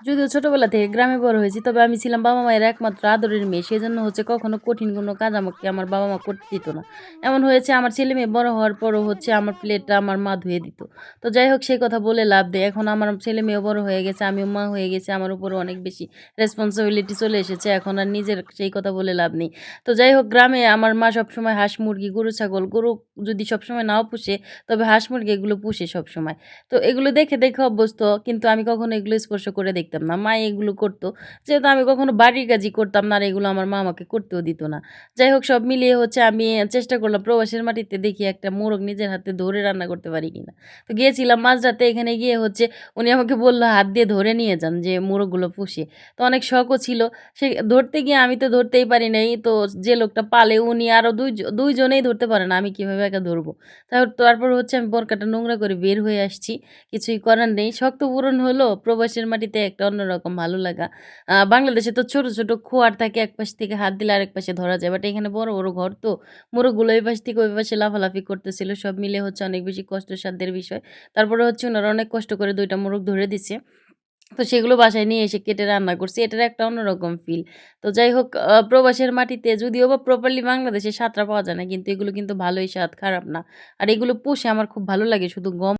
যদিও ছোটোবেলা থেকে গ্রামে বড় হয়েছি, তবে আমি ছিলাম বাবা মায়ের একমাত্র আদরের মেয়ে। সেই জন্য হচ্ছে কখনো কঠিন কোনো কাজ আমাকে আমার বাবা মা করতে দিত না। এমন হয়েছে আমার ছেলে মেয়ে বড় হওয়ার পরও হচ্ছে আমার প্লেটটা আমার মা ধুয়ে দিত। তো যাই হোক, সেই কথা বলে লাভ দেয় এখন আমার ছেলে মেয়েও বড় হয়ে গেছে, আমিও মা হয়ে গেছে, আমার উপরে অনেক বেশি রেসপন্সিবিলিটি চলে এসেছে। এখন আর নিজের সেই কথা বলে লাভ নেই। তো যাই হোক, গ্রামে আমার মা সবসময় হাঁস, মুরগি, গরু, ছাগল, গরু যদি সবসময় নাও পুষে, তবে হাঁস মুরগি এগুলো পুষে সবসময়। তো এগুলো দেখে দেখে অভ্যস্ত, কিন্তু আমি কখনো এগুলো স্পর্শ করে দেখতাম না। মা এগুলো করতো, যেহেতু আমি কখনো বাড়ির কাজই করতাম না আর এগুলো আমার মা আমাকে করতেও দিত না। যাই হোক, সব মিলিয়ে হচ্ছে আমি চেষ্টা করলাম প্রবাসের মাটিতে দেখি একটা মোরগ নিজের হাতে ধরে রান্না করতে পারি কিনা। তো গিয়েছিলাম মাঝরাতে, এখানে গিয়ে হচ্ছে উনি আমাকে বলল, হাত দিয়ে ধরে নিয়ে যান যে মোরগগুলো পুষে। তো অনেক শখও ছিল। সে ধরতে গিয়ে আমি তো ধরতেই পারি নাই। তো যে লোকটা পালে উনি আরও দুই দুইজনেই ধরতে পারে না। আমি কীভাবে একা ধরবো। তারপর হচ্ছে আমি বরকাটা নোংরা করে বের হয়ে আসছি। কিছুই করার নেই। শক্ত পূরণ হলো, প্রবাসের মাটিতে একটা অন্যরকম ভালো লাগা। বাংলাদেশে তো ছোট ছোট খোয়ার থাকে, এক পাশ থেকে হাত দিলে আরেক পাশে ধরা যায়। বাট এখানে বড় বড় ঘর তো। মোরগগুলো এই পাশ থেকে ওই পাশে লাফালাফি করতেছিল। সব মিলে হচ্ছে অনেক বেশি কষ্টসাধ্যের বিষয়। তারপরে হচ্ছে ওনারা অনেক কষ্ট করে দুইটা মোরগ ধরে দিছে। তো সেগুলো বাসায় নিয়ে এসে কেটে রান্না করছি। এটার একটা অন্যরকম ফিল তো যাই হোক প্রবাসের মাটিতে যদিও বা প্রপারলি বাংলাদেশে স্বাদটা পাওয়া যায় না, কিন্তু এগুলো কিন্তু ভালোই স্বাদ, খারাপ না। আর এগুলো পুষে আমার খুব ভালো লাগে, শুধু গম